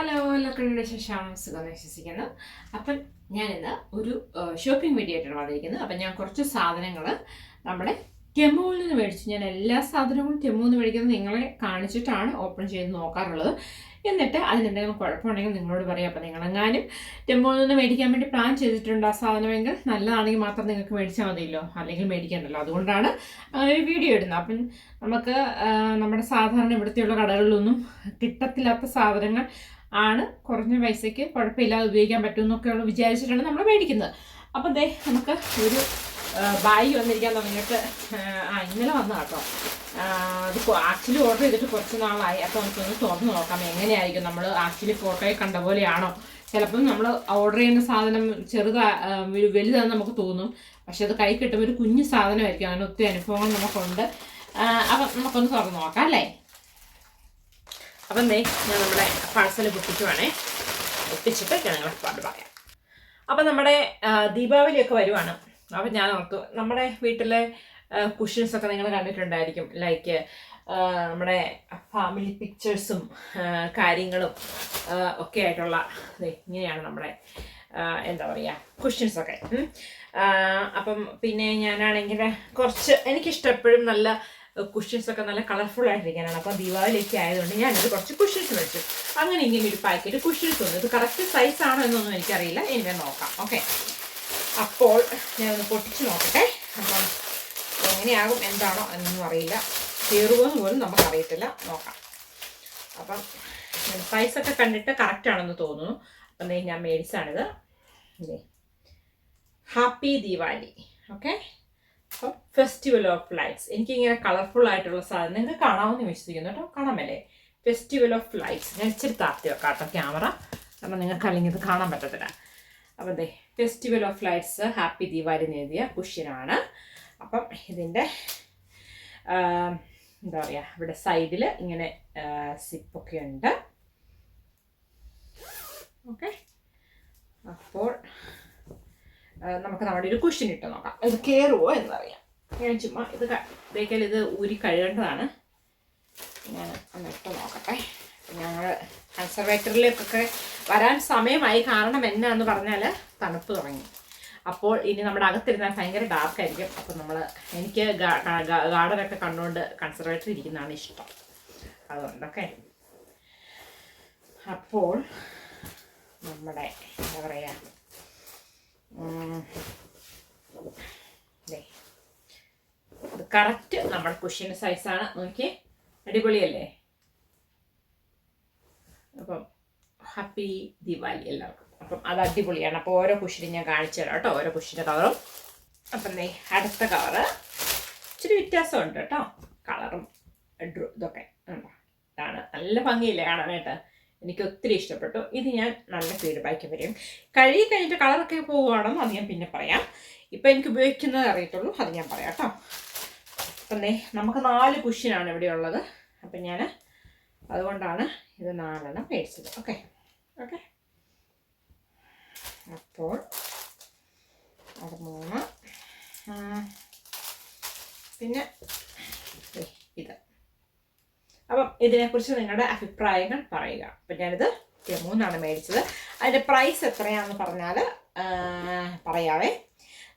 Hello എല്ലാവർക്കും ശേഷം സുഖം വിശ്വസിക്കുന്നു. അപ്പം ഞാനിന്ന് ഒരു ഷോപ്പിംഗ് വീഡിയോ ആയിട്ടാണ് വന്നിരിക്കുന്നത്. അപ്പം ഞാൻ കുറച്ച് സാധനങ്ങൾ നമ്മുടെ ടെമുവിൽ നിന്ന് മേടിച്ചു. ഞാൻ എല്ലാ സാധനങ്ങളും ടെമുവിൽ നിന്ന് മേടിക്കുന്നത് നിങ്ങളെ കാണിച്ചിട്ടാണ് ഓപ്പൺ ചെയ്ത് നോക്കാറുള്ളത്. എന്നിട്ട് അതിനെന്തെങ്കിലും കുഴപ്പമുണ്ടെങ്കിൽ നിങ്ങളോട് പറയാം. അപ്പം നിങ്ങളെങ്ങാനും ടെമ്പോയിൽ നിന്ന് മേടിക്കാൻ വേണ്ടി പ്ലാൻ ചെയ്തിട്ടുണ്ട് ആ സാധനമെങ്കിൽ നല്ലതാണെങ്കിൽ മാത്രം നിങ്ങൾക്ക് മേടിച്ചാൽ മതിയല്ലോ. അല്ലെങ്കിൽ മേടിക്കണ്ടല്ലോ. അതുകൊണ്ടാണ് അങ്ങനെ ഒരു വീഡിയോ ഇടുന്നത്. അപ്പം നമുക്ക് നമ്മുടെ സാധാരണ ഇവിടുത്തെയുള്ള കടകളിലൊന്നും കിട്ടത്തില്ലാത്ത സാധനങ്ങൾ ആണ് കുറഞ്ഞ പൈസയ്ക്ക് കുഴപ്പമില്ലാതെ ഉപയോഗിക്കാൻ പറ്റുമെന്നൊക്കെയുള്ള വിചാരിച്ചിട്ടാണ് നമ്മൾ മേടിക്കുന്നത്. അപ്പം ദേ നമുക്ക് ഒരു ബായി വന്നിരിക്കാൻ തുടങ്ങിയിട്ട് ആ ഇന്നലെ വന്ന കേട്ടോ. അത് ആക്ച്വലി ഓർഡർ ചെയ്തിട്ട് കുറച്ച് നാളായി. അപ്പോൾ നമുക്കൊന്ന് തുറന്ന് നോക്കാം എങ്ങനെയായിരിക്കും നമ്മൾ ആക്ച്വലി ഫോട്ടോയിൽ കണ്ട പോലെയാണോ? ചിലപ്പം നമ്മൾ ഓർഡർ ചെയ്യുന്ന സാധനം ചെറുതാ വലുതാണെന്ന് നമുക്ക് തോന്നും. പക്ഷെ അത് കൈ കിട്ടുമ്പോൾ ഒരു കുഞ്ഞു സാധനമായിരിക്കും. അങ്ങനെ ഒത്തിരി അനുഭവങ്ങൾ നമുക്കുണ്ട്. അപ്പം നമുക്കൊന്ന് തുറന്ന് നോക്കാം അല്ലേ? അപ്പം ദേ ഞാൻ നമ്മുടെ പാഴ്സൽ പൊട്ടിക്കുവാണേ. ഒപ്പിച്ചിട്ട് ഞാൻ നിങ്ങളെ പാട്ട് പറയാം. അപ്പം നമ്മുടെ ദീപാവലിയൊക്കെ വരുവാണ്. അപ്പം ഞാൻ ഓർത്തു നമ്മുടെ വീട്ടിലെ ഒക്കെ നിങ്ങൾ കണ്ടിട്ടുണ്ടായിരിക്കും. ലൈക്ക് നമ്മുടെ ഫാമിലി പിക്ചേഴ്സും കാര്യങ്ങളും ഒക്കെ ആയിട്ടുള്ള ഇങ്ങനെയാണ് നമ്മുടെ എന്താ പറയുക. ആ, അപ്പം പിന്നെ ഞാനാണെങ്കിൽ കുറച്ച് എനിക്കിഷ്ടം എപ്പോഴും നല്ല കുഷ്യൻസ് ഒക്കെ നല്ല കളർഫുൾ ആയിട്ടിരിക്കാനാണ്. അപ്പം ദീപാവലിയൊക്കെ ആയതുകൊണ്ട് ഞാനത് കുറച്ച് കുഷ്യൻസ് വെച്ചു. അങ്ങനെ ഇങ്ങനെ ഒരു പാക്കറ്റ് കുഷ്യൻസ് വന്നു ഇത് കറക്റ്റ് സൈസ് ആണോ എന്നൊന്നും എനിക്കറിയില്ല. ഞാൻ നോക്കാം. ഓക്കെ അപ്പോൾ ഞാൻ ഒന്ന് പൊട്ടിച്ച് നോക്കട്ടെ. അപ്പം എങ്ങനെയാകും എന്താണോ എന്നൊന്നും അറിയില്ല. കയറുമോന്ന് പോലും നമുക്കറിയത്തില്ല. നോക്കാം. അപ്പം സൈസ് ഒക്കെ കണ്ടിട്ട് കറക്റ്റ് ആണെന്ന് തോന്നുന്നു. അപ്പം ഞാൻ മേടിച്ചാണിത്. ഹാപ്പി ദീപാവലി. ഓക്കെ അപ്പം ഫെസ്റ്റിവൽ ഓഫ് ലൈറ്റ്സ് എനിക്കിങ്ങനെ കളർഫുൾ ആയിട്ടുള്ള സാധനം നിങ്ങൾക്ക് കാണാമെന്ന് വിശ്വസിക്കുന്നു കേട്ടോ. കാണാമല്ലേ? ഫെസ്റ്റിവൽ ഓഫ് ലൈറ്റ്സ് ഞാൻ ഇച്ചിരി താത്തി വെക്കാം കേട്ടോ ക്യാമറ. അപ്പം നിങ്ങൾക്ക് അല്ലെങ്കിൽ ഇത് കാണാൻ പറ്റത്തില്ല. അപ്പം അതെ festival of lights happy Deepavali നേതിയ കുഷ്യനാണ് അപ്പം ഇതിന്റെ എന്താ പറയുക ഇവിടെ സൈഡിൽ ഇങ്ങനെ സിപ്പൊക്കെ ഉണ്ട്. ഓക്കെ അപ്പോൾ നമുക്ക് നമ്മുടെ ഒരു ക്വസ്റ്റ്യൻ ഇട്ട് നോക്കാം. ഇത് കയറുമോ എന്നറിയാം. ഞാൻ ചുമ്മാ ഇത് ഇതേക്കാൽ ഇത് ഊരി കഴുകേണ്ടതാണ്. ഞാൻ ഒന്ന് ഇട്ട് നോക്കട്ടെ. ഞങ്ങൾ കൺസർവേറ്ററിലേക്കൊക്കെ വരാൻ സമയമായി. കാരണം എന്നാന്ന് പറഞ്ഞാൽ തണുപ്പ് തുടങ്ങി. അപ്പോൾ ഇനി നമ്മുടെ അകത്തിരുന്നാൽ ഭയങ്കര ഡാർക്കായിരിക്കും അപ്പോൾ നമ്മൾ എനിക്ക് ഗാർഡനൊക്കെ കണ്ടുകൊണ്ട് കൺസർവേറ്ററി ഇരിക്കുന്നതാണ് ഇഷ്ടം. അതുകൊണ്ടൊക്കെ. അപ്പോൾ നമ്മുടെ എന്താ പറയുക. ഇത് കറക്റ്റ് നമ്മുടെ കുഷ്യൻ സൈസാണ് നോക്കി അടിപൊളിയല്ലേ? അപ്പം ഹാപ്പി ദിവാലി എല്ലാവർക്കും. അപ്പം അത് അടിപൊളിയാണ്. അപ്പോൾ ഓരോ കുഷ്യനും ഞാൻ കാണിച്ചു തരാം കേട്ടോ. ഓരോ കുഷ്യന്റെ കവറും അപ്പം നെയ് അടുത്ത കവറ് ഇച്ചിരി വ്യത്യാസമുണ്ട് കേട്ടോ. കളറും ഇതൊക്കെ. ഇതാണ്. നല്ല ഭംഗിയില്ലേ കാണാനായിട്ട്? എനിക്ക് ഒത്തിരി ഇഷ്ടപ്പെട്ടു. ഇത് ഞാൻ നല്ല ഫീഡ്ബാക്ക് വരും കഴുകി കഴിഞ്ഞിട്ട് കളറൊക്കെ പോവുകയാണെന്ന് അത് ഞാൻ പിന്നെ പറയാം. ഇപ്പം എനിക്ക് ഉപയോഗിക്കുന്നത് അറിയത്തുള്ളൂ അത് ഞാൻ പറയാം കേട്ടോ. അപ്പം നമുക്ക് നാല് കുഷ്യനാണ് ഇവിടെ ഉള്ളത്. അപ്പം ഞാൻ അതുകൊണ്ടാണ് ഇത് നാലെണ്ണം മേടിച്ചത്. ഓക്കെ ഓക്കെ അപ്പോൾ അത് മൂന്ന്. പിന്നെ ഇതിനെക്കുറിച്ച് നിങ്ങളുടെ അഭിപ്രായങ്ങൾ പറയുക. അപ്പം ഞാനിത് മൂന്നാണ് മേടിച്ചത്. അതിന്റെ പ്രൈസ് എത്രയാണെന്ന് പറഞ്ഞാൽ പറയാവേ.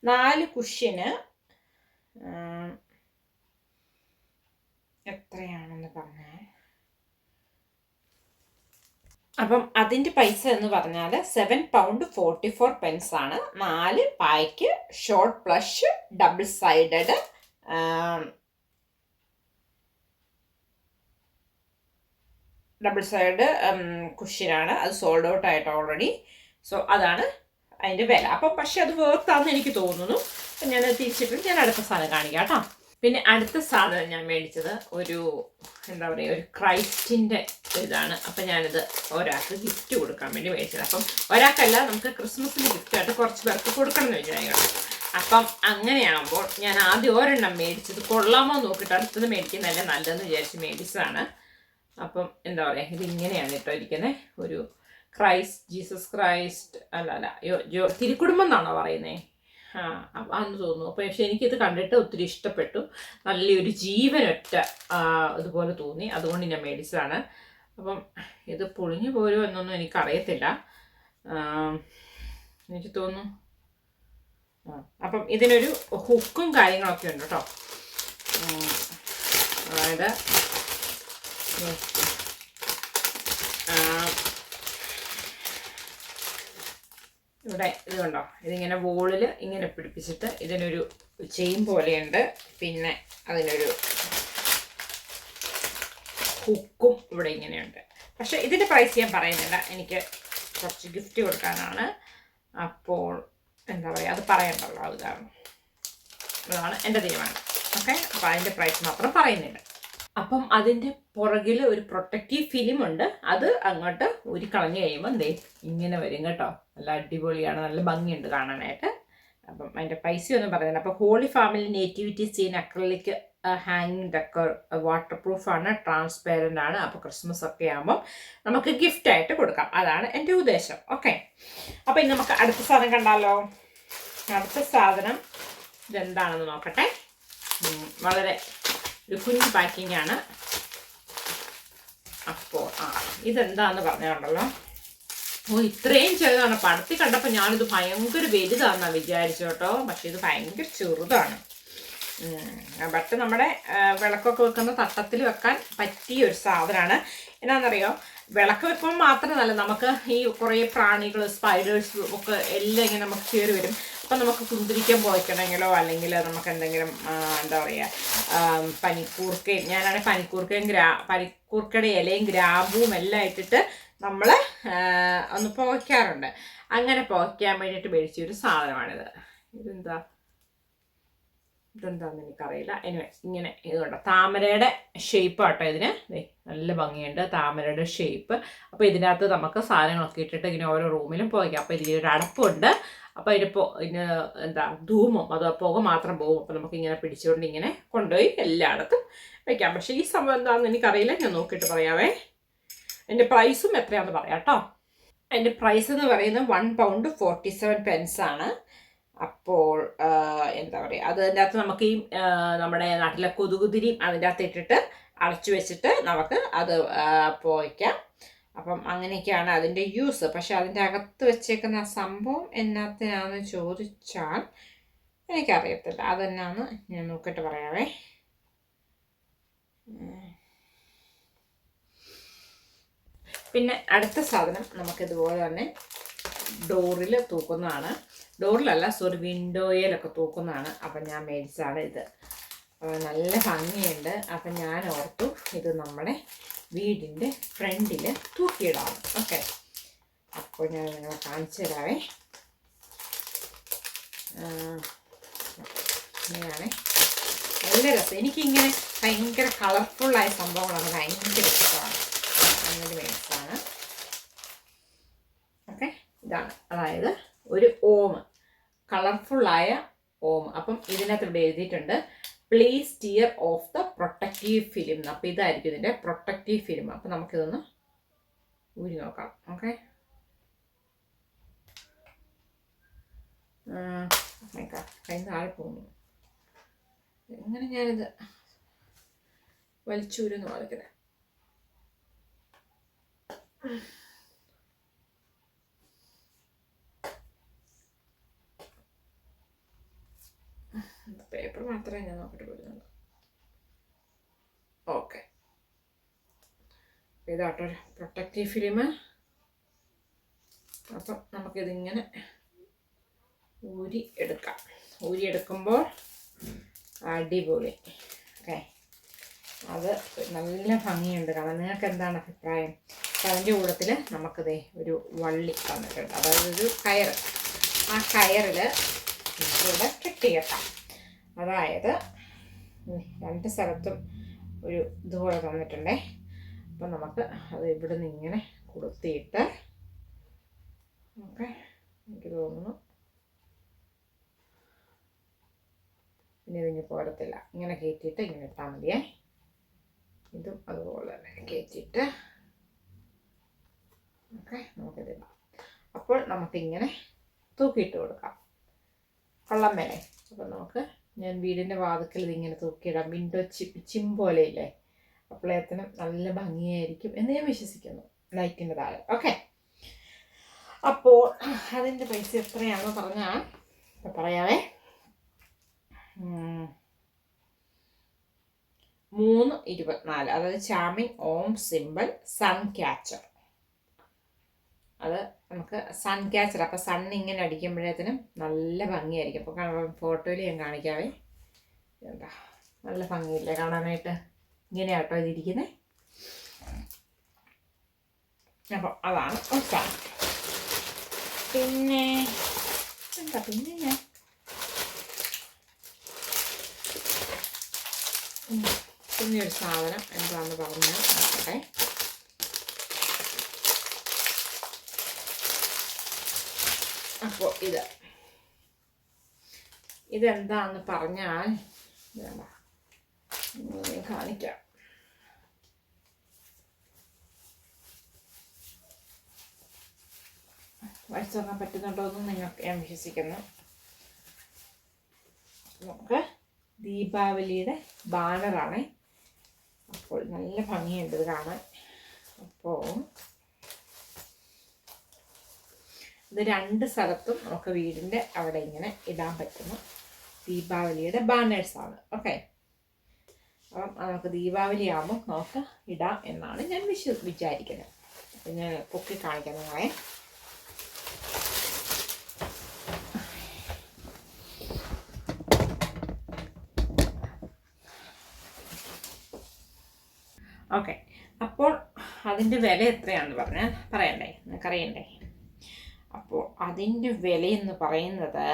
നാല് കുഷ്യന് എത്രയാണെന്ന് പറഞ്ഞാൽ അപ്പം അതിന്റെ പൈസ എന്ന് പറഞ്ഞാൽ seven pound forty four pence ആണ്. നാല് pack short plush double sided double side കുഷ്യനാണ് അത് സോൾഡ് ഔട്ട് ആയിട്ട് ഓൾറെഡി സോ അതാണ് അതിന്റെ വില. അപ്പം പക്ഷെ അത് വേർത്താന്ന് എനിക്ക് തോന്നുന്നു. അപ്പം ഞാൻ തിരിച്ചിട്ട് ഞാൻ അടുത്ത സാധനം കാണിക്കാം കേട്ടോ. പിന്നെ അടുത്ത സാധനം ഞാൻ മേടിച്ചത് ഒരു എന്താ പറയുക ഒരു ക്രൈസ്റ്റിന്റെ ഇതാണ്. അപ്പം ഞാനിത് ഒരാൾക്ക് ഗിഫ്റ്റ് കൊടുക്കാൻ വേണ്ടി മേടിച്ചത്. അപ്പം ഒരാൾക്കല്ല നമുക്ക് ക്രിസ്മസിന് ഗിഫ്റ്റായിട്ട് കുറച്ച് പേർക്ക് കൊടുക്കണം എന്ന് വിചാരിക്കണം അപ്പം അങ്ങനെയാകുമ്പോൾ ഞാൻ ആദ്യം ഒരെണ്ണം മേടിച്ചത് കൊള്ളാമോ നോക്കിയിട്ട് അടുത്തത് മേടിക്കുന്നതല്ലേ നല്ലതെന്ന് വിചാരിച്ച് മേടിച്ചതാണ്. അപ്പം എന്താ പറയുക ഇതിങ്ങനെയാണ് കേട്ടോ ഇരിക്കുന്നത് ഒരു ക്രൈസ്റ്റ് ജീസസ് ക്രൈസ്റ്റ് അല്ല അല്ല യോ ജോ തിരുക്കുടുംബം എന്നാണോ പറയുന്നത് ആ അപ്പം അന്ന് തോന്നുന്നു. അപ്പോൾ പക്ഷെ എനിക്കിത് കണ്ടിട്ട് ഒത്തിരി ഇഷ്ടപ്പെട്ടു. നല്ലൊരു ജീവനൊറ്റ ഇതുപോലെ തോന്നി. അതുകൊണ്ട് ഞാൻ മേടിച്ചതാണ്. അപ്പം ഇത് പൊളിഞ്ഞു പോരുമോ എന്നൊന്നും എനിക്കറിയത്തില്ല. എനിക്ക് തോന്നുന്നു. ആ, അപ്പം ഇതിനൊരു ഹുക്കും കാര്യങ്ങളൊക്കെ ഉണ്ട് കേട്ടോ അതായത് ഇവിടെ ഇത് കണ്ടോ? ഇതിങ്ങനെ വോളിൽ ഇങ്ങനെ പിടിപ്പിച്ചിട്ട് ഇതിനൊരു ചെയിൻ പോലെയുണ്ട്. പിന്നെ അതിനൊരു ഹുക്കും ഇവിടെ ഇങ്ങനെയുണ്ട്. പക്ഷെ ഇതിന്റെ പ്രൈസ് ഞാൻ പറയുന്നില്ല. എനിക്ക് കുറച്ച് ഗിഫ്റ്റ് കൊടുക്കാനാണ്. അപ്പോൾ എന്താ പറയുക അത് പറയണ്ടല്ലോ അത് കാരണം. അതാണ് എന്റെ തീരുമാനം. ഓക്കെ അപ്പോൾ അതിന്റെ പ്രൈസ് മാത്രം പറയുന്നില്ല. അപ്പം അതിന്റെ പുറകിൽ ഒരു പ്രൊട്ടക്റ്റീവ് ഫിലിം ഉണ്ട്. അത് അങ്ങോട്ട് ഒരു കളഞ്ഞു കഴിയുമ്പോൾ എന്തേ ഇങ്ങനെ വരും കേട്ടോ. നല്ല അടിപൊളിയാണ് നല്ല ഭംഗിയുണ്ട് കാണാനായിട്ട്. അപ്പം അതിന്റെ പൈസ പൈസയൊന്നും പറയുന്നില്ല അപ്പോൾ holy family nativity scene acrylic ഹാങ്ങിങ് ഡെക്കർ വാട്ടർ പ്രൂഫാണ് ട്രാൻസ്പെറന്റ് ആണ് അപ്പോൾ ക്രിസ്മസ് ഒക്കെ ആകുമ്പോൾ നമുക്ക് ഗിഫ്റ്റ് ആയിട്ട് കൊടുക്കാം. അതാണ് എന്റെ ഉദ്ദേശം. ഓക്കെ അപ്പോൾ ഇനി നമുക്ക് അടുത്ത സാധനം കണ്ടാലോ? അടുത്ത സാധനം ഇതെന്താണെന്ന് നോക്കട്ടെ. വളരെ ഒരു കുഞ്ഞു പാക്കിംഗ് ആണ്. അപ്പോൾ ആ ഇതെന്താന്ന് പറഞ്ഞുണ്ടല്ലോ ഓ ഇത്രയും ചെറുതാണ്. പടത്തി കണ്ടപ്പോൾ ഞാനിത് ഭയങ്കര വലുതാണെന്നാണ് വിചാരിച്ചു കേട്ടോ. പക്ഷെ ഇത് ഭയങ്കര ചെറുതാണ്. ബട്ട് നമ്മുടെ വിളക്കൊക്കെ വെക്കുന്ന തട്ടത്തിൽ വെക്കാൻ പറ്റിയ ഒരു സാധനമാണ്. എന്നാണെന്നറിയോ വിളക്ക് വെക്കുമ്പോൾ മാത്രമല്ല നമുക്ക് ഈ കുറേ പ്രാണികൾ സ്പൈഡേഴ്സ് ഒക്കെ എല്ലാം ഇങ്ങനെ നമുക്ക് കയറി വരും. അപ്പം നമുക്ക് കുന്തിരിക്കാൻ പോയിക്കണമെങ്കിലോ അല്ലെങ്കിൽ നമുക്ക് എന്തെങ്കിലും എന്താ പറയുക പനിക്കൂർക്കയും ഞാനാണെങ്കിൽ പനിക്കൂർക്കയും ഗ്രാ പനിക്കൂർക്കയുടെ ഇലയും ഗ്രാമ്പുവും എല്ലാം ഇട്ടിട്ട് നമ്മൾ ഒന്ന് പുകയ്ക്കാറുണ്ട്. അങ്ങനെ പുകയ്ക്കാൻ വേണ്ടിയിട്ട് മേടിച്ച ഒരു സാധനമാണിത്. ഇതെന്താ? ഇതെന്താന്ന് എനിക്കറിയില്ല. എനിവേ ഇങ്ങനെ ഇതുകൊണ്ട് താമരയുടെ ഷേപ്പ് ആട്ടോ ഇതിന്. നല്ല ഭംഗിയുണ്ട് താമരയുടെ ഷേപ്പ് അപ്പോൾ ഇതിനകത്ത് നമുക്ക് സാധനങ്ങളൊക്കെ ഇട്ടിട്ട് ഇങ്ങനെ ഓരോ റൂമിലും പോയിക്കാം അപ്പോൾ ഇതിലൊരു അടപ്പുണ്ട്. അപ്പോൾ അതിന് പോ ഇതിന് എന്താ ധൂമം അത് പുക മാത്രം പോകും. അപ്പോൾ നമുക്ക് ഇങ്ങനെ പിടിച്ചുകൊണ്ട് ഇങ്ങനെ കൊണ്ടുപോയി എല്ലായിടത്തും വയ്ക്കാം പക്ഷേ ഈ സംഭവം എന്താണെന്ന് എനിക്കറിയില്ല. ഞാൻ നോക്കിയിട്ട് പറയാവേ. എന്റെ പ്രൈസും എത്രയാണെന്ന് പറയാം കേട്ടോ. എന്റെ പ്രൈസ് എന്ന് പറയുന്നത് one pound forty seven pence ആണ്. അപ്പോൾ എന്താ പറയുക അതിന്റെ അകത്ത് നമുക്ക് ഈ നമ്മുടെ നാട്ടിലെ കൊതുകുതിരിയും അതിന്റെ അകത്ത് ഇട്ടിട്ട് അടച്ചു വെച്ചിട്ട് നമുക്ക് അത് പോയിക്കാം. അപ്പം അങ്ങനെയൊക്കെയാണ് അതിന്റെ യൂസ്. പക്ഷെ അതിന്റെ അകത്ത് വെച്ചേക്കുന്ന സംഭവം എന്നാത്തിനാന്ന് ചോദിച്ചാൽ എനിക്കറിയത്തില്ല. അതെന്നാന്ന് ഞാൻ നോക്കിയിട്ട് പറയാവേ. പിന്നെ അടുത്ത സാധനം നമുക്കിതുപോലെ തന്നെ ഡോറിൽ തൂക്കുന്നതാണ്. ഡോറിലല്ല സോറി വിൻഡോയിലൊക്കെ തൂക്കുന്നതാണ്. അപ്പം ഞാൻ മേടിച്ചതാണ് ഇത്. നല്ല ഭംഗിയുണ്ട്. അപ്പം ഞാൻ ഓർത്തു ഇത് നമ്മുടെ വീടിന്റെ ഫ്രണ്ടിൽ തൂക്കിയിടാം. ഓക്കെ. അപ്പോൾ ഞാൻ നിങ്ങളെ കാണിച്ചു തരാവേ. ഇങ്ങനെയാണ്. നല്ല രസം. എനിക്കിങ്ങനെ ഭയങ്കര കളർഫുള്ളായ സംഭവങ്ങളാണ്. ഭയങ്കര ഇഷ്ടമാണ്. അങ്ങനെ മേടിച്ചതാണ് ഓക്കെ ഇതാണ്. അതായത് ഒരു ഓം. കളർഫുള്ളായ ഓം. അപ്പം ഇതിനകത്ത് ഇവിടെ എഴുതിയിട്ടുണ്ട് please tear off the protective film അപ്പം ഇതായിരിക്കും ഇതിന്റെ പ്രൊട്ടക്റ്റീവ് ഫിലിം അപ്പം നമുക്കിതൊന്ന് ഊരി നോക്കാം. ഓക്കെ? കൈ താഴെ പോകുന്നു. എങ്ങനെ ഞാനിത് വലിച്ചൂരെന്ന് വളയ്ക്കുന്നത് പേപ്പർ മാത്രമേ ഞാൻ നോക്കിട്ട് വരുന്നുള്ളൂ. ഓക്കെ. ഇതാട്ടോ പ്രൊട്ടക്റ്റീവ് ഫിലിം അപ്പം നമുക്കിതിങ്ങനെ ഊരി എടുക്കാം ഊരി എടുക്കുമ്പോൾ അടിപൊളി. ഓക്കെ. അത് നല്ല ഭംഗിയുണ്ട്. കാരണം നിങ്ങൾക്ക് എന്താണ് അഭിപ്രായം അതിന്റെ കൂട്ടത്തിൽ നമുക്കിതേ ഒരു വള്ളി തന്നിട്ടുണ്ട് അതായത് ഒരു കയർ ആ കയറിൽ നമുക്കിവിടെ കെട്ടികെട്ടാം അതായത് രണ്ട് സ്ഥലത്തും ഒരു ഇതുപോലെ തന്നിട്ടുണ്ടേ. അപ്പം നമുക്ക് അത് ഇവിടെ നിന്ന് ഇങ്ങനെ കൊളുത്തിയിട്ട് ഓക്കെ എനിക്ക് തോന്നുന്നു. ഇനി ഇതിന് പോരത്തില്ല. ഇങ്ങനെ കയറ്റിയിട്ട് ഇങ്ങനെ ഇട്ടാൽ മതിയേ. ഇതും അതുപോലെ തന്നെ കയറ്റിയിട്ട് ഓക്കെ നമുക്കിതിടാം അപ്പോൾ നമുക്കിങ്ങനെ തൂക്കിയിട്ട് കൊടുക്കാം. കള്ളം വരെ. അപ്പം നമുക്ക് ഞാൻ വീടിന്റെ വാതുക്കൽ ഇതിങ്ങനെ തൂക്കിയിടാം. വിൻഡോ ചിപ്പ് ചിം പോലെ ഇല്ലേ അപ്പോഴേത്തിനും നല്ല ഭംഗിയായിരിക്കും എന്ന് ഞാൻ വിശ്വസിക്കുന്നു. ലൈറ്റിന്റെ താഴെ. ഓക്കെ. അപ്പോൾ അതിന്റെ പൈസ എത്രയാണെന്ന് പറഞ്ഞാൽ പറയാവേ. മൂന്ന് ഇരുപത്തിനാല്. അതായത് ചാമിങ് ഓം സിമ്പിൾ സൺ ക്യാച്ചർ. അത് നമുക്ക് സൺ ക്യാച്ചർ അപ്പോൾ സൺ ഇങ്ങനെ അടിക്കുമ്പോഴത്തേനും നല്ല ഭംഗിയായിരിക്കും. അപ്പോൾ ഫോട്ടോയിൽ ഞാൻ കാണിക്കാവേ. എന്താ നല്ല ഭംഗിയില്ലേ കാണാനായിട്ട്? ഇങ്ങനെയാട്ടോ ഇതിരിക്കുന്നത് അപ്പോൾ അതാണ് ഓക്കെ പിന്നെ എന്താ പിന്നെ ഞാൻ? പിന്നെ ഒരു സാധനം എന്താണെന്ന് പറഞ്ഞാൽ നോക്കട്ടെ. അപ്പോൾ ഇത്. ഇതെന്താന്ന് പറഞ്ഞാൽ കാണിക്കാം. വായിച്ചു തരാൻ പറ്റുന്നുണ്ടോ എന്ന് നിങ്ങൾക്ക് ഞാൻ വിശ്വസിക്കുന്നു. നമുക്ക് ദീപാവലിയുടെ ബാനറാണ്. അപ്പോൾ നല്ല ഭംഗിയുണ്ട് ഇത് കാണാൻ. അപ്പോൾ ഇത് രണ്ട് സ്ഥലത്തും നമുക്ക് വീടിന്റെ അവിടെ ഇങ്ങനെ ഇടാൻ പറ്റുന്ന. ദീപാവലിയുടെ ബാനേഴ്സാണ് ഓക്കെ അപ്പം നമുക്ക് ദീപാവലി ആകുമ്പോൾ നമുക്ക് ഇടാം എന്നാണ് ഞാൻ വിശ്വ വിചാരിക്കുന്നത്. അപ്പം ഞാൻ പൊക്കി കാണിക്കാം നിങ്ങളെ. ഓക്കെ അപ്പോൾ അതിന്റെ വില എത്രയാണെന്ന് പറഞ്ഞാൽ പറയണ്ടേ? നിങ്ങൾക്കറിയണ്ടേ അപ്പോൾ അതിന്റെ വിലയെന്ന് പറയുന്നത്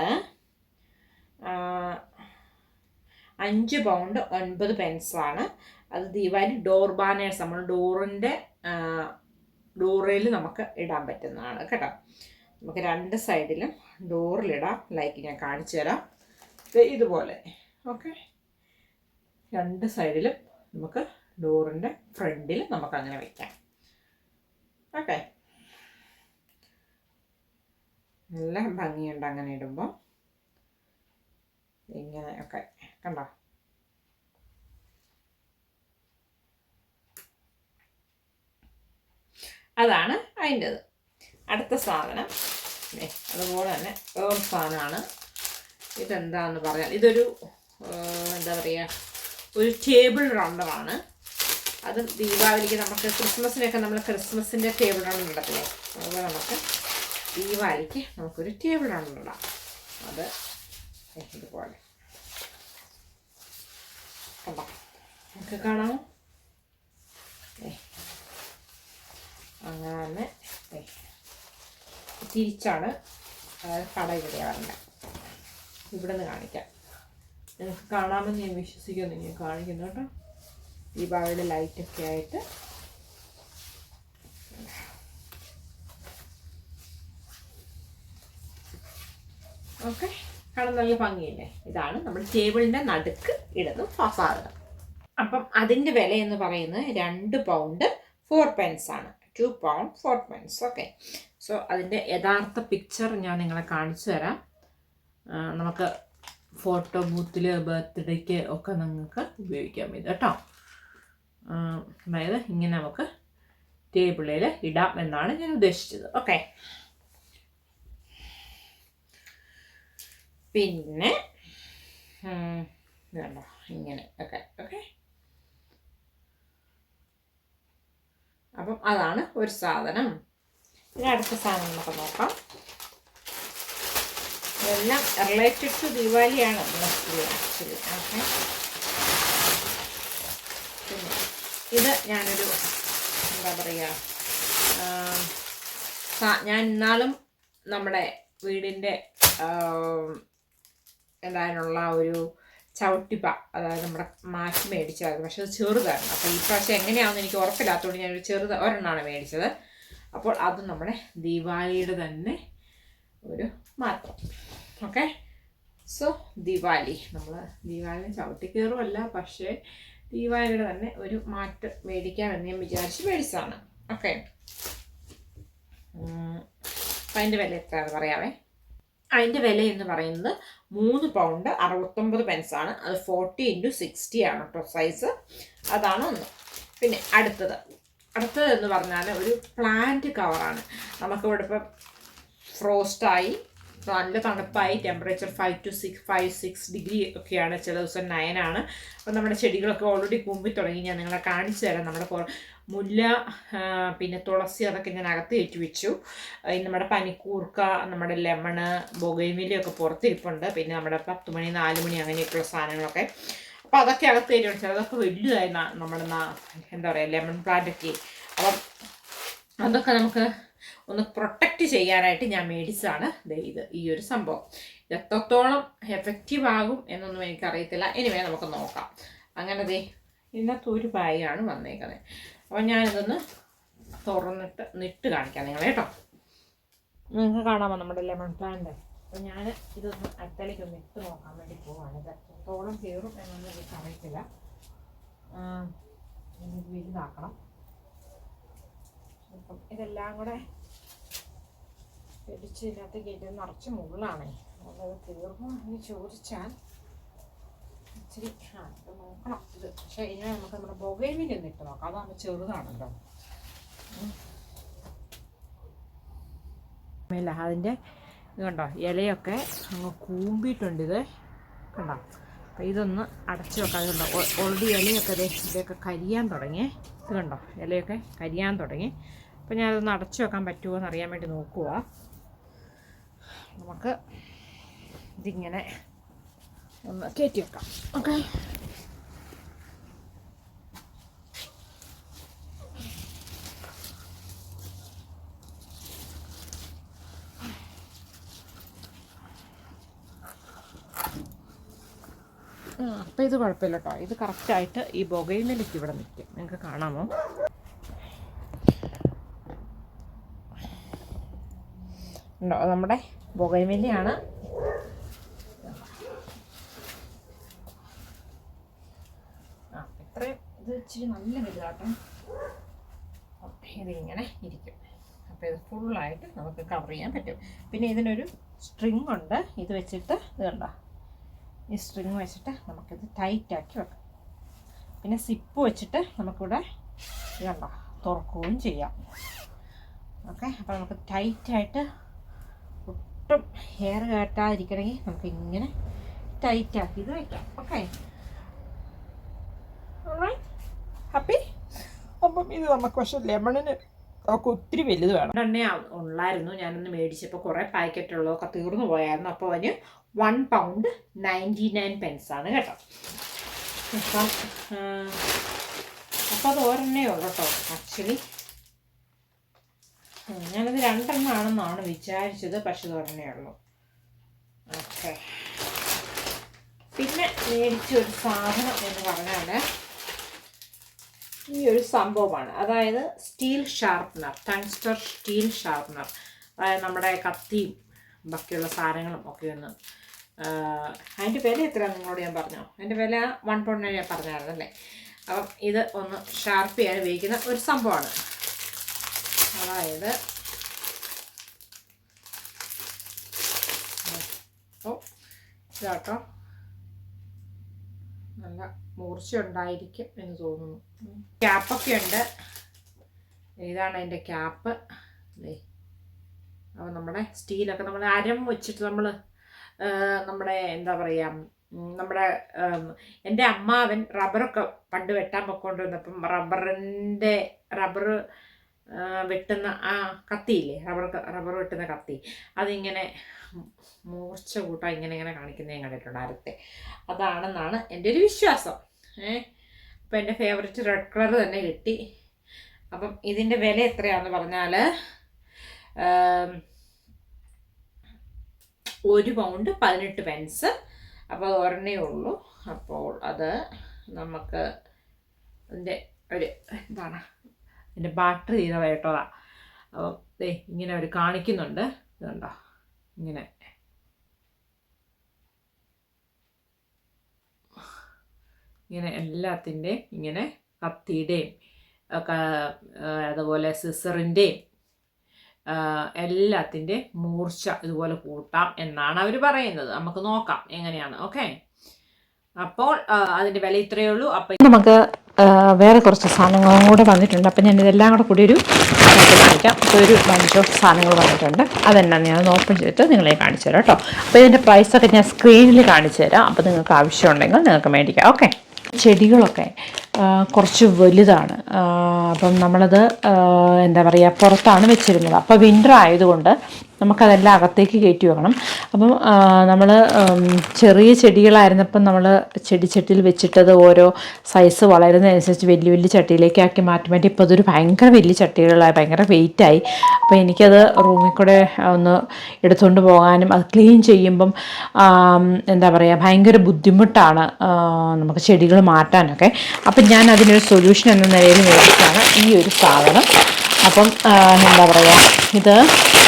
അഞ്ച് പൗണ്ട് ഒൻപത് പെൻസാണ് അത് ദീപാവലി ഡോർ ബാനേഴ്സ് നമ്മൾ ഡോറിന്റെ ഡോറയിൽ നമുക്ക് ഇടാൻ പറ്റുന്നതാണ് കേട്ടോ. നമുക്ക് രണ്ട് സൈഡിലും ഡോറിലിടാം ലൈക്ക് ഞാൻ കാണിച്ചു തരാം. ഇതുപോലെ. ഓക്കെ രണ്ട് സൈഡിലും നമുക്ക് ഡോറിന്റെ ഫ്രണ്ടിൽ നമുക്ക് അങ്ങനെ വയ്ക്കാം ഓക്കെ നല്ല ഭംഗിയുണ്ട് അങ്ങനെ ഇടുമ്പോൾ ഇങ്ങനെ ഒക്കെ കണ്ടോ? അതാണ് അതിന്റെത് അടുത്ത സാധനം. അതുപോലെ തന്നെ വേറൊരു സാധനമാണ്. ഇതെന്താന്ന് പറയാം ഇതൊരു എന്താ പറയുക ഒരു ടേബിൾ റൗണ്ടറാണ്. അത് ദീപാവലിക്ക് നമുക്ക് ക്രിസ്മസിനൊക്കെ നമ്മൾ ക്രിസ്മസിന്റെ ടേബിൾ റൗണ്ട് ഉണ്ടല്ലേ. അതുപോലെ നമുക്ക് ദീപാവലിക്ക് നമുക്കൊരു ടേബിൾ റൗണ്ട് ഇടാം അത് ഇതുപോലെ നമുക്ക് കാണാമോ? അങ്ങനെ. തിരിച്ചാണ്. കട ഇവിടെ വരേണ്ടത്. ഇവിടെ നിന്ന് കാണിക്കാം. നിങ്ങൾക്ക് കാണാമെന്ന് ഞാൻ വിശ്വസിക്കുന്നു. ഞാൻ കാണിക്കുന്നു കേട്ടോ. ദീപാവലിയുടെ ലൈറ്റൊക്കെ ആയിട്ട് ഓക്കെ. കാണാൻ നല്ല ഭംഗിയല്ലേ? ഇതാണ് നമ്മൾ ടേബിളിന്റെ നടുക്ക് ഇടുന്ന സാധനം അപ്പം അതിന്റെ വില എന്ന് പറയുന്നത് രണ്ട് പൗണ്ട് ഫോർ പെൻസ് ആണ്. Two pound four pence okay so അതിന്റെ യഥാർത്ഥ പിക്ചർ ഞാൻ നിങ്ങളെ കാണിച്ചു തരാം. നമുക്ക് ഫോട്ടോ ബൂത്തിൽ ബർത്ത്ഡേക്ക് ഒക്കെ നിങ്ങൾക്ക് ഉപയോഗിക്കാം ഇത് കേട്ടോ. അതായത് ഇങ്ങനെ നമുക്ക് ടേബിളിൽ ഇടാം എന്നാണ് ഞാൻ ഉദ്ദേശിച്ചത് ഓക്കെ പിന്നെ വേണ്ട ഇങ്ങനെ. ഒക്കെ ഓക്കെ. അപ്പം അതാണ് ഒരു സാധനം. ഇനി അടുത്ത സാധനം നമുക്ക് നോക്കാം. ഇതെല്ലാം റിലേറ്റഡ് ടു ദിവാലിയാണ് മോസ്റ്റ്ലി ആക്ച്വലി. ഓക്കെ. പിന്നെ ഇത് ഞാനൊരു എന്താ പറയുക ഞാൻ ഇന്നാളും നമ്മുടെ വീടിന്റെ എന്തായാലുള്ള ഒരു ചവിട്ടിപ്പ അതായത് നമ്മുടെ മാറ്റി മേടിച്ചതായിരുന്നു. പക്ഷെ അത് ചെറുതായിരുന്നു. അപ്പോൾ ഈ പ്രാവശ്യം എങ്ങനെയാണെന്ന് എനിക്ക് ഉറപ്പില്ലാത്തതുകൊണ്ട് ഞാനൊരു ചെറുത് ഒരെണ്ണമാണ് മേടിച്ചത്. അപ്പോൾ അത് നമ്മുടെ ദിവാലിയുടെ തന്നെ ഒരു മാറ്റം. ഓക്കെ? സോ ദിവാലി നമ്മൾ ദീപാവലി ചവിട്ടി കയറുമല്ല പക്ഷേ ദീപാവലിയുടെ തന്നെ ഒരു മാറ്റം മേടിക്കാമെന്ന് ഞാൻ വിചാരിച്ച് മേടിച്ചതാണ്. ഓക്കെ? അപ്പം അതിന്റെ വില എത്രയാണെന്ന് പറയാവേ. അതിന്റെ വില എന്ന് പറയുന്നത് മൂന്ന് പൗണ്ട് അറുപത്തൊമ്പത് പെൻസാണ് അത് ഫോർട്ടി ഇന്റു സിക്സ്റ്റി ആണ് കേട്ടോ സൈസ് അതാണ് ഒന്ന്. പിന്നെ അടുത്തത്. അടുത്തത് എന്ന് പറഞ്ഞാൽ ഒരു പ്ലാന്റ് കവറാണ് നമുക്കിവിടെ ഇപ്പം ഫ്രോസ്റ്റായി നല്ല തണുപ്പായി temperature five to six five six degree ഒക്കെയാണ്. ചില ദിവസം നയനാണ് അപ്പം നമ്മുടെ ചെടികളൊക്കെ ഓൾറെഡി കുമ്പി തുടങ്ങി ഞാൻ നിങ്ങളെ കാണിച്ചു തരാം. നമ്മുടെ മുല്ല പിന്നെ തുളസി അതൊക്കെ ഞാൻ അകത്ത് കയറ്റി വെച്ചു. നമ്മുടെ പനിക്കൂർക്ക നമ്മുടെ ലെമണ് ബൊഗൈമിലൊക്കെ പുറത്തിരിപ്പുണ്ട്. പിന്നെ നമ്മുടെ പത്ത് മണി നാല് മണി അങ്ങനെയൊക്കെയുള്ള സാധനങ്ങളൊക്കെ. അപ്പോൾ അതൊക്കെ അകത്ത് കയറ്റി വെച്ചത് അതൊക്കെ വലുതായി ന- നമ്മുടെ എന്താ പറയുക ലെമൺ പ്ലാന്റൊക്കെ അപ്പം അതൊക്കെ നമുക്ക് ഒന്ന് പ്രൊട്ടക്റ്റ് ചെയ്യാനായിട്ട് ഞാൻ മേടിച്ചതാണ്. ഇത് ഈ ഒരു സംഭവം. എത്രത്തോളം എഫക്റ്റീവ് ആകും എന്നൊന്നും എനിക്കറിയത്തില്ല. എനിവേ നമുക്ക് നോക്കാം. അങ്ങനെ ദേ ഇന്നത്തെ ഒരു ബാഗാണ് വന്നേക്കുന്നത്. അപ്പം ഞാനിതൊന്ന് തുറന്നിട്ട് നിട്ട് കാണിക്കാം നിങ്ങളെ കേട്ടോ. നിങ്ങൾക്ക് കാണാമോ നമ്മുടെ ലെമൺ പ്ലാന്റ് അപ്പോൾ ഞാൻ ഇതൊന്ന് അടുത്തേക്ക് ഒന്ന് ഇട്ട് നോക്കാൻ വേണ്ടി പോവാണ്. ഇത് എത്രത്തോളം കയറും എന്നൊന്നും എനിക്ക് അറിയത്തില്ല. വലുതാക്കണം. അപ്പം ഇതെല്ലാം കൂടെ പിടിച്ച് ഇതിനകത്ത് കയറ്റി നിറച്ച് മുള്ളാണേ അപ്പോൾ അത് തീർന്നു എന്ന് ചോദിച്ചാൽ ഇച്ചിരി നോക്കണം. ഇത് പക്ഷേ ഇനി നമുക്ക് നമ്മുടെ ബൊഗൈമിൽ ഒന്ന് ഇട്ട് നോക്കാം. അതാകുമ്പോൾ ചെറുതാണല്ലോ. അതിന്റെ ഇത് കണ്ടോ ഇലയൊക്കെ അങ്ങ് കൂമ്പിയിട്ടുണ്ട് ഇത്. കണ്ടോ? അപ്പോൾ ഇതൊന്ന് അടച്ചു വെക്കാം. അതുകൊണ്ട് ഓൾറെഡി ഇലയൊക്കെ ദേ ഇതൊക്കെ കരിയാൻ തുടങ്ങി. ഇത് കണ്ടോ ഇലയൊക്കെ കരിയാൻ തുടങ്ങി. അപ്പോൾ ഞാനതൊന്ന് അടച്ചു വെക്കാൻ പറ്റുമോ എന്ന് അറിയാൻ വേണ്ടി നോക്കുക നമുക്ക് ഇതിങ്ങനെ ഒന്ന് കയറ്റി വെക്കാം ഓക്കെ അപ്പം ഇത് കുഴപ്പമില്ല കേട്ടോ. ഇത് കറക്റ്റായിട്ട് ഈ ബൊഗൈമിലേക്ക് ഇവിടെ നിൽക്കും. നിങ്ങൾക്ക് കാണാമോ? ഉണ്ടോ? നമ്മുടെ നമ്മുടെ ബൊഗൈമില്ലയാണ് ആ ഇത്രയും ഇത് ഇച്ചിരി നല്ല വലുതാട്ടോ. ഇതിങ്ങനെ ഇരിക്കും. അപ്പോൾ ഇത് ഫുള്ളായിട്ട് നമുക്ക് കവർ ചെയ്യാൻ പറ്റും. പിന്നെ ഇതിനൊരു സ്ട്രിങ് ഉണ്ട്. ഇത് വെച്ചിട്ട് ഇത് കണ്ടോ? ഈ സ്ട്രിങ് വെച്ചിട്ട് നമുക്കിത് ടൈറ്റാക്കി വെക്കാം. പിന്നെ സിപ്പ് വെച്ചിട്ട് നമുക്കിവിടെ ഇത് കണ്ടോ? തുറക്കുകയും ചെയ്യാം. ഓക്കെ അപ്പോൾ നമുക്ക് ടൈറ്റായിട്ട് ഒട്ടും ഹെയർ കേട്ടാതിരിക്കണമെങ്കിൽ നമുക്ക് ഇങ്ങനെ ടൈറ്റാക്കി ഇത് വയ്ക്കാം ഓക്കെ. ഹാപ്പി അപ്പം ഇത് നമുക്ക് പക്ഷെ ലെമണിന് ഒക്കെ ഒത്തിരി വലുത് വേണം. രണ്ടെണ്ണേ ഉള്ളായിരുന്നു. ഞാനൊന്ന് മേടിച്ചപ്പോൾ കുറേ പാക്കറ്റ് ഉള്ളതൊക്കെ തീർന്നു പോയായിരുന്നു. അപ്പോൾ അതിന് one pound ninety nine pence ആണ് കേട്ടോ. അപ്പം അപ്പോൾ അത് ഒരെണ്ണേ ഉള്ളൂ കേട്ടോ ആക്ച്വലി ഞാനത് രണ്ടെണ്ണമാണെന്നാണ് വിചാരിച്ചത് പക്ഷെ ഇത് ഒരെണ്ണേ ഉള്ളൂ. ഓക്കെ. പിന്നെ മേടിച്ച ഒരു സാധനം എന്ന് പറഞ്ഞാൽ ഈ ഒരു സംഭവമാണ്. അതായത് steel sharpener tungsten steel sharpener. അതായത് നമ്മുടെ കത്തിയും ബാക്കിയുള്ള സാധനങ്ങളും ഒക്കെ ഒന്ന് അതിന്റെ വില എത്രയാണ് നിങ്ങളോട് ഞാൻ പറഞ്ഞോ? അതിന്റെ വില വൺ പോയിന്റ് ഞാൻ പറഞ്ഞായിരുന്നു അല്ലേ? അപ്പം ഇത് ഒന്ന് ഷാർപ്പ് ചെയ്യാൻ ഉപയോഗിക്കുന്ന ഒരു സംഭവമാണ്. അതായത് ഓ ഇതാട്ടോ. നല്ല മൂർച്ച ഉണ്ടായിരിക്കും എന്ന് തോന്നുന്നു. ക്യാപ്പൊക്കെ ഉണ്ട്. ഇതാണ് അതിന്റെ ക്യാപ്പ്? അല്ലേ അപ്പോൾ നമ്മുടെ സ്റ്റീലൊക്കെ നമ്മൾ അരം വെച്ചിട്ട് നമ്മൾ നമ്മുടെ എന്താ പറയുക നമ്മുടെ എന്റെ അമ്മാവൻ റബ്ബറൊക്കെ പണ്ട് വെട്ടാൻ പൊക്കോണ്ടിരുന്നപ്പം റബ്ബറിന്റെ റബ്ബർ വെട്ടുന്ന ആ കത്തിയില്ലേ? റബ്ബർ റബ്ബർ വെട്ടുന്ന കത്തി. അതിങ്ങനെ മൂർച്ച കൂട്ടാൻ ഇങ്ങനെ ഇങ്ങനെ കാണിക്കുന്നത് ഞാൻ കണ്ടിട്ടുണ്ട് അരത്തെ അതാണെന്നാണ് എന്റെ ഒരു വിശ്വാസം. ഏ അപ്പം എന്റെ ഫേവററ്റ് റെഡ് കളർ തന്നെ കിട്ടി. അപ്പം ഇതിന്റെ വില എത്രയാണെന്ന് പറഞ്ഞാൽ ഒരു പൗണ്ട് പതിനെട്ട് പെൻസ് അപ്പോൾ ഒരെണ്ണേ ഉള്ളൂ. അപ്പോൾ അത് നമുക്ക് അതിന്റെ ഒരു എന്താണ് അതിന്റെ ബാറ്ററി വേട്ടതാണ് അപ്പം ദേ ഇങ്ങനെ അവർ കാണിക്കുന്നുണ്ട്. ഇതുണ്ടോ? ഇങ്ങനെ. ഇങ്ങനെ എല്ലാത്തിന്റെയും ഇങ്ങനെ കത്തിയുടെയും അതുപോലെ സിസറിന്റെയും എല്ലാത്തിന്റെ മൂർച്ച ഇതുപോലെ കൂട്ടാം എന്നാണ് അവർ പറയുന്നത്. നമുക്ക് നോക്കാം എങ്ങനെയാണ്. ഓക്കെ? അപ്പോൾ അതിന്റെ വില ഇത്രയേ ഉള്ളൂ. അപ്പം നമുക്ക് വേറെ കുറച്ച് സാധനങ്ങളും കൂടെ വന്നിട്ടുണ്ട്. അപ്പം ഞാൻ ഇതെല്ലാം കൂടെ കൂടി ഒരു കാണിക്കാം അപ്പോൾ ഒരു ബഞ്ച് ഓഫ് സാധനങ്ങൾ വന്നിട്ടുണ്ട്. അതെന്നാന്ന് ഞാൻ ഓപ്പൺ ചെയ്തിട്ട് നിങ്ങളെ കാണിച്ചു തരാം കേട്ടോ. അപ്പോൾ ഇതിന്റെ പ്രൈസൊക്കെ ഞാൻ സ്ക്രീനിൽ കാണിച്ചു തരാം. അപ്പോൾ നിങ്ങൾക്ക് ആവശ്യമുണ്ടെങ്കിൽ നിങ്ങൾക്ക് മേടിക്കാം. ഓക്കെ ചെടികളൊക്കെ കുറച്ച് വലുതാണ്. അപ്പം നമ്മളത് എന്താ പറയുക പുറത്താണ് വെച്ചിരുന്നത്. അപ്പോൾ വിന്റർ ആയതുകൊണ്ട് നമുക്കതെല്ലാം അകത്തേക്ക് കയറ്റി വെക്കണം. അപ്പം നമ്മൾ ചെറിയ ചെടികളായിരുന്നപ്പം നമ്മൾ ചെടിച്ചട്ടിയിൽ വെച്ചിട്ടത് ഓരോ സൈസ് വളരുന്നതനുസരിച്ച് വലിയ വലിയ ചട്ടിയിലേക്ക് ആക്കി മാറ്റി മാറ്റി. ഇപ്പോൾ അതൊരു ഭയങ്കര വലിയ ചട്ടികളായി ഭയങ്കര വെയിറ്റായി അപ്പോൾ എനിക്കത് റൂമിൽ കൂടെ ഒന്ന് എടുത്തുകൊണ്ട് പോകാനും അത് ക്ലീൻ ചെയ്യുമ്പം എന്താ പറയുക ഭയങ്കര ബുദ്ധിമുട്ടാണ് നമുക്ക് ചെടികൾ മാറ്റാനൊക്കെ. അപ്പം ഞാൻ അതിനൊരു സൊല്യൂഷൻ എന്ന നിലയിൽ മേടിച്ചാണ് ഈ ഒരു സാധനം. അപ്പം എന്താ പറയുക ഇത്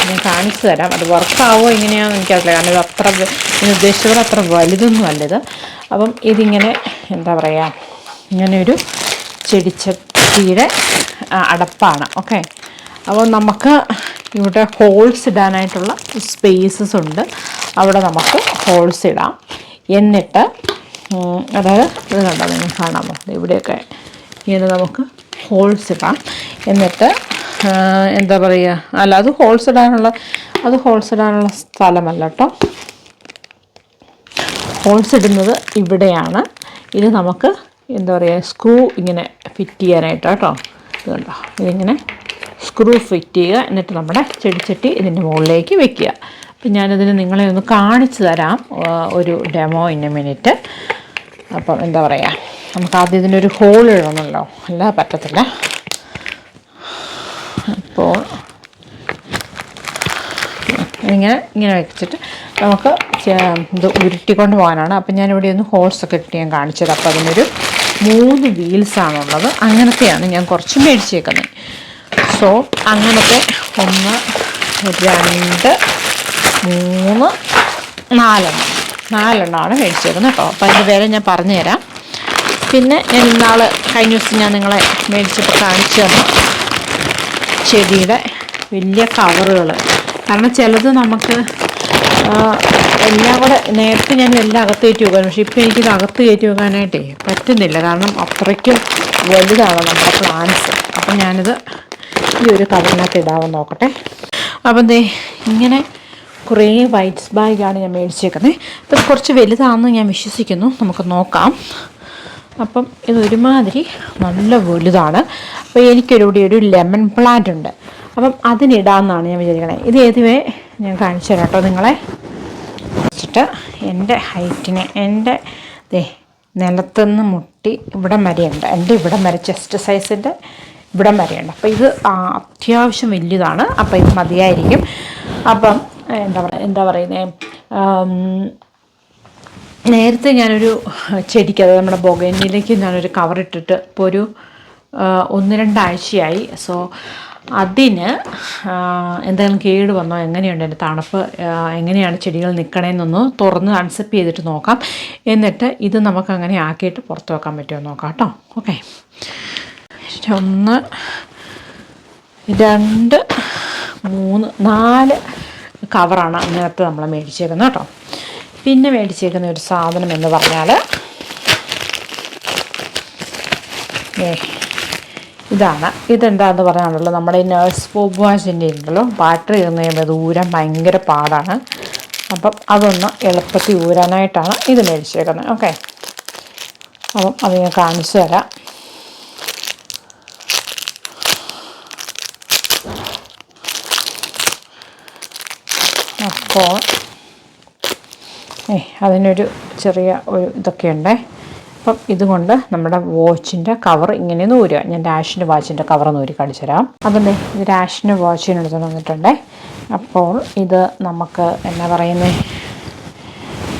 ഞാൻ കാണിച്ചു തരാം. അത് വർക്കാവോ എങ്ങനെയാണെന്ന് എനിക്കറിയില്ല. കാരണം ഇത് അത്ര ഞാൻ ഉദ്ദേശിച്ചത് അത്ര വലുതൊന്നും അല്ല ഇത്. അപ്പം ഇതിങ്ങനെ എന്താ പറയുക ഇങ്ങനെ ഒരു ചെടിച്ചട്ടിയുടെ അടപ്പാണ്. ഓക്കെ? അപ്പോൾ നമുക്ക് ഇവിടെ ഹോൾസ് ഇടാനായിട്ടുള്ള സ്പേസസ് ഉണ്ട്. അവിടെ നമുക്ക് ഹോൾസ് ഇടാം. എന്നിട്ട് അതായത് ഇത് കണ്ടോ നിങ്ങൾ കാണാമോ? ഇവിടെയൊക്കെ ഇങ്ങനെ നമുക്ക് ഹോൾസ് ഇടാം. എന്നിട്ട് എന്താ പറയുക അല്ല അത് ഹോൾസ് ഇടാനുള്ള അത് ഹോൾസ് ഇടാനുള്ള സ്ഥലമല്ല കേട്ടോ ഹോൾസ് ഇടുന്നത് ഇവിടെയാണ്. ഇത് നമുക്ക് എന്താ പറയുക സ്ക്രൂ ഇങ്ങനെ ഫിറ്റ് ചെയ്യാനായിട്ട് കേട്ടോ ഇത് കണ്ടോ ഇതിങ്ങനെ സ്ക്രൂ ഫിറ്റ് ചെയ്യുക. എന്നിട്ട് നമ്മുടെ ചെടിച്ചട്ടി ഇതിന്റെ മുകളിലേക്ക് വെക്കുക. അപ്പം ഞാനതിന് നിങ്ങളെ ഒന്ന് കാണിച്ചു തരാം ഒരു ഡെമോ ഇൻ എ മിനിറ്റ്. അപ്പം എന്താ പറയുക നമുക്ക് ആദ്യം ഇതിനൊരു ഹോൾ ഇടണമല്ലോ. അല്ല പറ്റത്തില്ല. അപ്പോൾ ഇങ്ങനെ ഇങ്ങനെ വെച്ചിട്ട് നമുക്ക് ഇത് ഉരുട്ടിക്കൊണ്ട് പോകാനാണ്. അപ്പം ഞാനിവിടെ ഒന്ന് ഹോൾസൊക്കെ ഇട്ട് ഞാൻ കാണിച്ചത്. അപ്പോൾ അതിനൊരു മൂന്ന് വീൽസാണുള്ളത് അങ്ങനത്തെയാണ് ഞാൻ കുറച്ച് മേടിച്ചേക്കുന്നത് സോ അങ്ങനത്തെ ഒന്ന് രണ്ട് മൂന്ന് നാലെണ്ണം. നാലെണ്ണമാണ് മേടിച്ചേക്കുന്നത് കേട്ടോ. അപ്പോൾ അതിന്റെ വില ഞാൻ പറഞ്ഞുതരാം. പിന്നെ ഞാൻ ഇന്നാൾ കഴിഞ്ഞ ദിവസം ഞാൻ നിങ്ങളെ മേടിച്ചപ്പോൾ കാണിച്ചു തന്നു ചെടിയുടെ വലിയ കവറുകൾ കാരണം ചിലത് നമുക്ക് എല്ലാം കൂടെ നേരത്തെ ഞാൻ എല്ലാം അകത്ത് കയറ്റി വെക്കാൻ പക്ഷേ ഇപ്പോൾ എനിക്കിത് അകത്ത് കയറ്റി വെക്കാനായിട്ടേ പറ്റുന്നില്ല. കാരണം അത്രയ്ക്കും വലുതാണ് നമ്മുടെ പ്ലാന്റ്സ്. അപ്പം ഞാനിത് ഈ ഒരു കവറിനകത്ത് ഇടാമെന്ന് നോക്കട്ടെ. അപ്പം ദേ ഇങ്ങനെ കുറേ വൈറ്റ്സ് ബാഗാണ് ഞാൻ മേടിച്ചേക്കുന്നത് അപ്പം ഇത് കുറച്ച് വലുതാണെന്ന് ഞാൻ വിശ്വസിക്കുന്നു. നമുക്ക് നോക്കാം. അപ്പം ഇത് ഒരുമാതിരി നല്ല വലുതാണ്. അപ്പോൾ എനിക്കൊരു കൂടി ഒരു ലെമൺ പ്ലാന്റ് ഉണ്ട്. അപ്പം അതിനിടാമെന്നാണ് ഞാൻ വിചാരിക്കണത് ഇത് ഏതുവേ? ഞാൻ കാണിച്ചു തരാം കേട്ടോ നിങ്ങളെ. വെച്ചിട്ട് എന്റെ ഹൈറ്റിനെ എന്റെ ദേ നിലത്തുനിന്ന് മുട്ടി ഇവിടം വരെയുണ്ട്. എന്റെ ഇവിടം വരെ ചെസ്റ്റ് സൈസിന്റെ ഇവിടം വരെയുണ്ട്. അപ്പോൾ ഇത് അത്യാവശ്യം വലിയതാണ് അപ്പോൾ ഇത് മതിയായിരിക്കും. അപ്പം എന്താ പറയുക എന്താ പറയുന്നത് നേരത്തെ ഞാനൊരു ചെടിക്ക് അതായത് നമ്മുടെ ബൊഗേനിലേക്ക് ഞാനൊരു കവർ ഇട്ടിട്ട് ഇപ്പോൾ ഒരു ഒന്ന് രണ്ടാഴ്ചയായി. സോ അതിന് എന്തെങ്കിലും കേട് വന്നോ? എങ്ങനെയുണ്ട് എന്റെ തണുപ്പ്? എങ്ങനെയാണ് ചെടികൾ നിൽക്കണേന്നൊന്ന് തുറന്ന് അൺസെപ്പ് ചെയ്തിട്ട് നോക്കാം. എന്നിട്ട് ഇത് നമുക്ക് അങ്ങനെ ആക്കിയിട്ട് പുറത്ത് വെക്കാൻ പറ്റുമോ നോക്കാം കേട്ടോ. ഓക്കെ ഒന്ന് രണ്ട് മൂന്ന് നാല് കവറാണ് അതിനകത്ത് നമ്മൾ മേടിച്ചേക്കുന്നത് കേട്ടോ. പിന്നെ മേടിച്ചേക്കുന്ന ഒരു സാധനം എന്ന് പറഞ്ഞാൽ ഏ ഇതാണ്. ഇതെന്താന്ന് പറയാനുള്ളത് നമ്മുടെ ഈ നേഴ്സ് പോബുവാസിന്റെ ഉണ്ടല്ലോ ബാറ്ററി ഇരുന്ന് കഴിയുമ്പോൾ ഭയങ്കര പാടാണ്. അപ്പം അതൊന്ന് എളുപ്പത്തിൽ ഊരാനായിട്ടാണ് ഇത് മേടിച്ചേക്കുന്നത്. ഓക്കെ. അപ്പം അത് ഞാൻ കാണിച്ചു തരാം. അപ്പോൾ ഏ അതിനൊരു ചെറിയ ഒരു ഇതൊക്കെ ഉണ്ടേ. അപ്പം ഇതുകൊണ്ട് നമ്മുടെ വാച്ചിന്റെ കവർ ഇങ്ങനെ നൂരുക ഞാൻ രാഷിന്റെ വാച്ചിന്റെ കവർ നൂരി കാണിച്ചു തരാം. അതല്ലേ ഇത് രാഷിന്റെ വാച്ചിന് എടുത്ത് തന്നിട്ടുണ്ടേ. അപ്പോൾ ഇത് നമുക്ക് എന്നാ പറയുന്നത്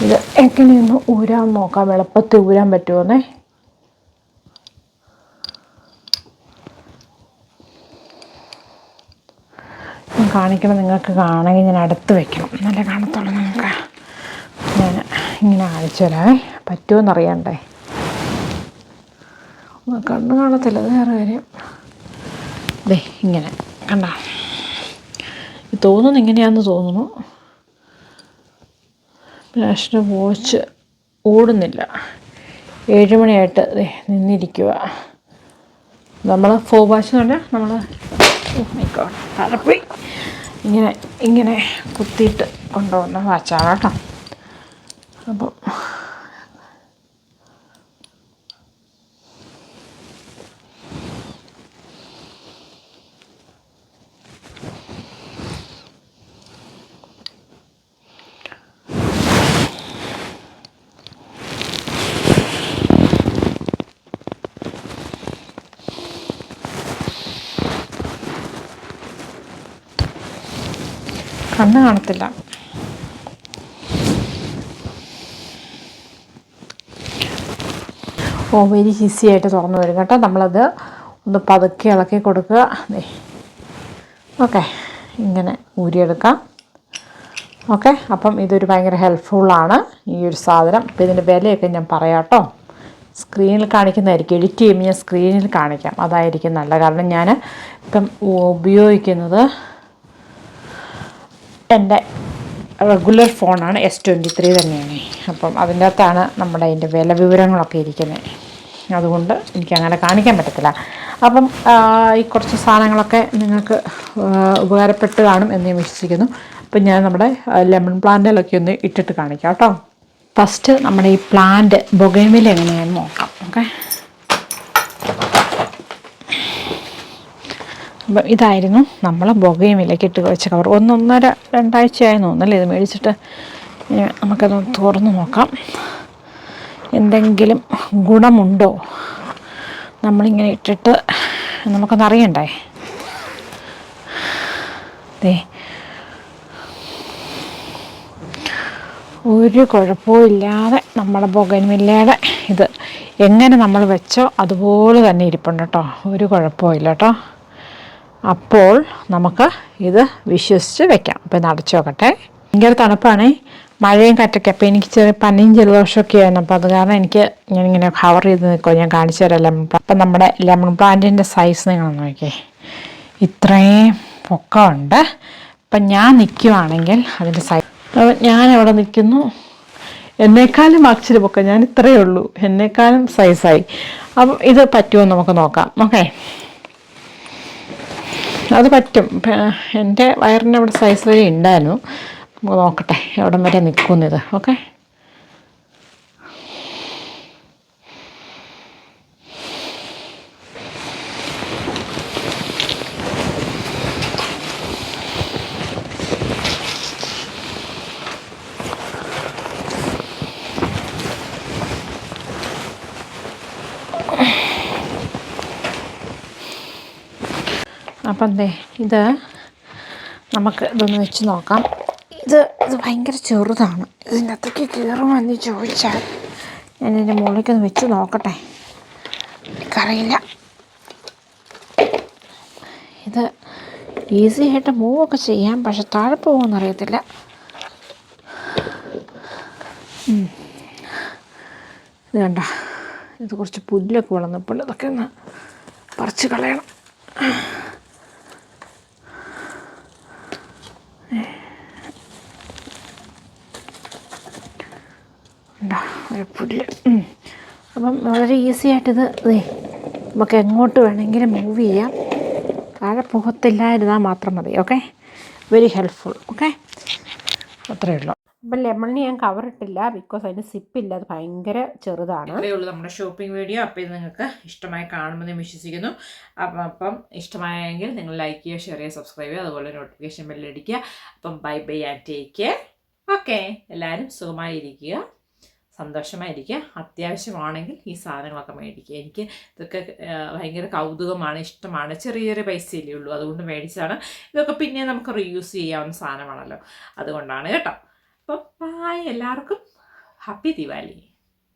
ഇത് എങ്ങനെയൊന്ന് ഊരാൻ നോക്കാം. എളുപ്പത്തിൽ ഊരാൻ പറ്റുമെന്നേ കാണിക്കണം നിങ്ങൾക്ക് കാണണമെങ്കിൽ ഞാൻ അടുത്ത് വെക്കണം. നല്ല കാണത്തുള്ളൂ നിങ്ങൾക്ക്. ഞാൻ ഇങ്ങനെ കാണിച്ചു തരാമേ പറ്റുമെന്നറിയണ്ടേ എന്നറിയണ്ടേ കണ്ണ് കാണത്തില്ല അത് വേറെ കാര്യം. ദേ ഇങ്ങനെ. കണ്ട? തോന്നുന്നു ഇങ്ങനെയാണെന്ന് തോന്നുന്നു. ഫ്ലാഷിന്റെ വാച്ച് ഓടുന്നില്ല. ഏഴ് മണിയായിട്ട് ദേ നിന്നിരിക്കുക നമ്മൾ ഫോ വാച്ച് എന്ന് പറഞ്ഞാൽ നമ്മൾ തലപ്പോയി ഇങ്ങനെ ഇങ്ങനെ കുത്തിയിട്ട് കൊണ്ടുവന്ന വാച്ചാണ് കേട്ടോ. അപ്പം കണ്ണ് കാണത്തില്ല. ഓ വെരി ഈസി ആയിട്ട് തുറന്നു വരും കേട്ടോ. നമ്മളത് ഒന്ന് പതുക്കെ ഇളക്കി കൊടുക്കുക. ഓക്കെ. ഇങ്ങനെ ഊരിയെടുക്കാം. ഓക്കെ. അപ്പം ഇതൊരു ഭയങ്കര ഹെൽപ്ഫുള്ളാണ് ഈ ഒരു സാധനം. അപ്പോൾ ഇതിന്റെ വിലയൊക്കെ ഞാൻ പറയാം കേട്ടോ. സ്ക്രീനിൽ കാണിക്കുന്നതായിരിക്കും. എഡിറ്റ് ചെയ്യുമ്പോൾ ഞാൻ സ്ക്രീനിൽ കാണിക്കാം. അതായിരിക്കും നല്ല കാരണം. ഞാൻ ഇപ്പം ഉപയോഗിക്കുന്നത് എന്റെ റെഗുലർ ഫോണാണ് എസ് ട്വന്റി ത്രീ തന്നെയാണ്. അപ്പം അതിന്റെ അകത്താണ് നമ്മുടെ അതിന്റെ വില വിവരങ്ങളൊക്കെ ഇരിക്കുന്നത്. അതുകൊണ്ട് എനിക്ക് അങ്ങനെ കാണിക്കാൻ പറ്റത്തില്ല. അപ്പം ഈ കുറച്ച് സാധനങ്ങളൊക്കെ നിങ്ങൾക്ക് ഉപകാരപ്പെട്ട് കാണും എന്ന് ഞാൻ വിശ്വസിക്കുന്നു. അപ്പം ഞാൻ നമ്മുടെ ലെമൺ പ്ലാന്റിലൊക്കെ ഒന്ന് ഇട്ടിട്ട് കാണിക്കാം കേട്ടോ. ഫസ്റ്റ് നമ്മുടെ ഈ പ്ലാന്റ് ബൊഗൈമിൽ എങ്ങനെയാണെന്ന് നോക്കാം. ഓക്കെ അപ്പം ഇതായിരുന്നു നമ്മൾ ബൊഗയും ഇട്ട് വെച്ച കവർ. ഒന്നൊന്നര രണ്ടാഴ്ചയായി തോന്നുന്നല്ലേ ഇത് മേടിച്ചിട്ട്. നമുക്കത് തുറന്ന് നോക്കാം. എന്തെങ്കിലും ഗുണമുണ്ടോ? നമ്മളിങ്ങനെ ഇട്ടിട്ട് നമുക്കൊന്ന് അറിയണ്ടേ? അതെ ഒരു കുഴപ്പവും ഇല്ലാതെ നമ്മുടെ പുകൻമില്ലയുടെ ഇത് എങ്ങനെ നമ്മൾ വെച്ചോ അതുപോലെ തന്നെ ഇരിപ്പുണ്ട് കേട്ടോ. ഒരു കുഴപ്പവും ഇല്ല കേട്ടോ. അപ്പോൾ നമുക്ക് ഇത് വിശ്വസിച്ച് വെക്കാം. അപ്പോൾ ഇത് അടച്ചു നോക്കട്ടെ ഭയങ്കര തണുപ്പാണ്. മഴയും കാറ്റൊക്കെ. അപ്പോൾ എനിക്ക് ചെറിയ പനിയും ജലദോഷമൊക്കെ ആയിരുന്നു. അപ്പോൾ അത് കാരണം എനിക്ക് ഞാൻ ഇങ്ങനെ കവർ ചെയ്ത് നിൽക്കുമോ ഞാൻ കാണിച്ചു തരാം ലെമൺ അപ്പം നമ്മുടെ ലെമൺ പ്ലാന്റിന്റെ സൈസ് നിങ്ങൾ നോക്കിയേ. ഇത്രയും പൊക്കമുണ്ട്. അപ്പം ഞാൻ നിൽക്കുവാണെങ്കിൽ അതിന്റെ സൈസ് ഞാൻ അവിടെ നിൽക്കുന്നു. എന്നേക്കാളും അച്ചിരി പൊക്കം. ഞാൻ ഇത്രയേ ഉള്ളൂ. എന്നേക്കാളും സൈസായി അപ്പം ഇത് പറ്റുമോ നമുക്ക് നോക്കാം. ഓക്കെ അത് പറ്റും. എന്റെ വയറിന്റെ അവിടെ സൈസ് വരെ ഉണ്ടായിരുന്നു. നമുക്ക് നോക്കട്ടെ എവിടം വരെ നിൽക്കുന്നത്. ഓക്കെ അപ്പം എന്തേ ഇത് നമുക്ക് ഇതൊന്ന് വെച്ച് നോക്കാം. ഇത് ഇത് ഭയങ്കര ചെറുതാണ്. ഇതിന്റെ അകത്തേക്ക് കയറുമെന്ന് ചോദിച്ചാൽ ഞാൻ ഇതിന്റെ മുകളിലേക്കൊന്ന് വെച്ച് നോക്കട്ടെ. എനിക്കറിയില്ല. ഇത് ഈസി ആയിട്ട് മൂവൊക്കെ ചെയ്യാം പക്ഷെ താഴെ പോകുമെന്ന് അറിയത്തില്ല. ഇത് കണ്ട? ഇത് കുറച്ച് പുല്ലൊക്കെ വളർന്നപ്പോൾ ഇതൊക്കെ ഒന്ന് പറിച്ച് കളയണം. ഉം. അപ്പം വളരെ ഈസി ആയിട്ടിത് ദേ നമുക്ക് എങ്ങോട്ട് വേണമെങ്കിലും മൂവ് ചെയ്യാം. താഴെ പോകത്തില്ലായിരുന്നാൽ മാത്രം മതി ഓക്കെ വെരി ഹെൽപ്ഫുൾ ഓക്കെ അത്രയേ ഉള്ളൂ. അപ്പം ലെമണിന് ഞാൻ കവർ ഇട്ടില്ല ബിക്കോസ് അതിന് സിപ്പില്ല അത് ഭയങ്കര ചെറുതാണ്. ഉള്ളൂ നമ്മുടെ ഷോപ്പിംഗ് വീഡിയോ അപ്പോൾ ഇത് നിങ്ങൾക്ക് ഇഷ്ടമായി കാണുമെന്ന് വിശ്വസിക്കുന്നു. അപ്പം അപ്പം ഇഷ്ടമായെങ്കിൽ നിങ്ങൾ ലൈക്ക് ചെയ്യുക ഷെയർ ചെയ്യുക സബ്സ്ക്രൈബ് ചെയ്യുക അതുപോലെ നോട്ടിഫിക്കേഷൻ ബെല്ലടിക്കുക അപ്പം bye bye and take care okay എല്ലാവരും സുഖമായിരിക്കുക. സന്തോഷമായിരിക്കുക അത്യാവശ്യമാണെങ്കിൽ ഈ സാധനങ്ങളൊക്കെ മേടിക്കുക. എനിക്ക് ഇതൊക്കെ ഭയങ്കര കൗതുകമാണ് ഇഷ്ടമാണ്. ചെറിയ ചെറിയ പൈസയല്ലേ ഉള്ളൂ. അതുകൊണ്ട് മേടിച്ചാണ് ഇതൊക്കെ പിന്നെ നമുക്ക് റീയൂസ് ചെയ്യാവുന്ന സാധനമാണല്ലോ. അതുകൊണ്ടാണ് കേട്ടോ. അപ്പോൾ ബായ് എല്ലാവർക്കും. ഹാപ്പി ദിവാലി.